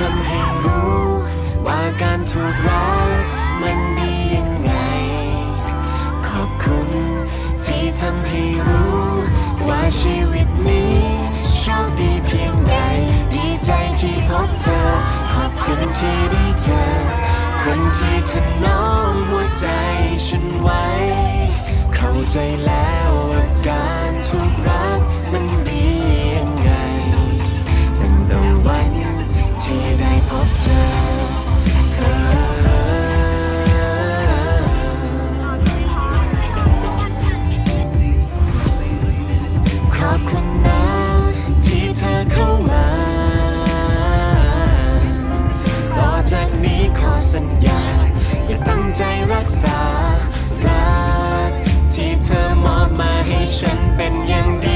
ทำให้รู้ ว่าการถูกรักมันดียังไง ขอบคุณ ที่ทำให้รู้ ว่าชีวิตนี้โชคดีเพียงใดดีใจที่พบเธอ ขอบคุณที่ได้เจอ คนที่ถนอมหัวใจฉันไว้ เข้าใจแล้ว สัญญา จะตั้งใจรักษารักที่เธอมอบมาให้ฉันเป็นอย่างดี